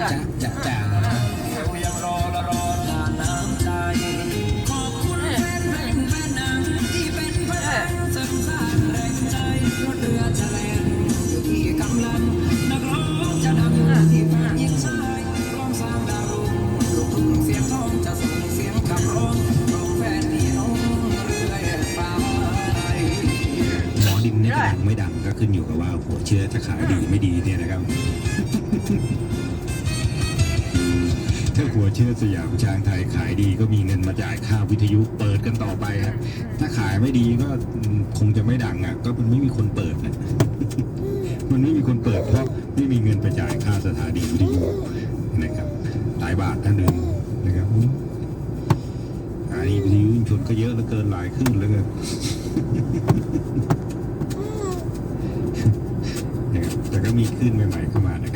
จะจะจ่ายังรอละรอทานน้ำใจขอบคุณแฟนเพลงแฟนหมสร้างแรงใจรถเรือจะแล่นอยู่ที่กำลังนักร้องจะดังอยู่ที่แฟนยิงชาจ้าไปหมเนี่ยจะดังไม่ดังก็ขึ้นอยู่กับว่าหัวเชื้อจะขายดีไม่ดีเนี่ยนะครับ ถ้าหัวเชื้อสยามช้างไทยขายดีก็มีเงินมาจ่ายค่าวิทยุเปิดกันต่อไปฮะถ้าขายไม่ดีก็คงจะไม่ดังอะ ก็มันไม่มีคนเปิดนะมันไม่มีคนเปิดเพราะไม่มีเงินไปจ่ายค่าสถานีวิทยุนะครับหลายบาทท่านหนึ่งนะครับสถานีวิทยุชุดก็เยอะเหลือเกินหลายขึ้นแล้วเกินนะครับแต่ก็มีขึ้นใหม่ๆเข้ามานะครับ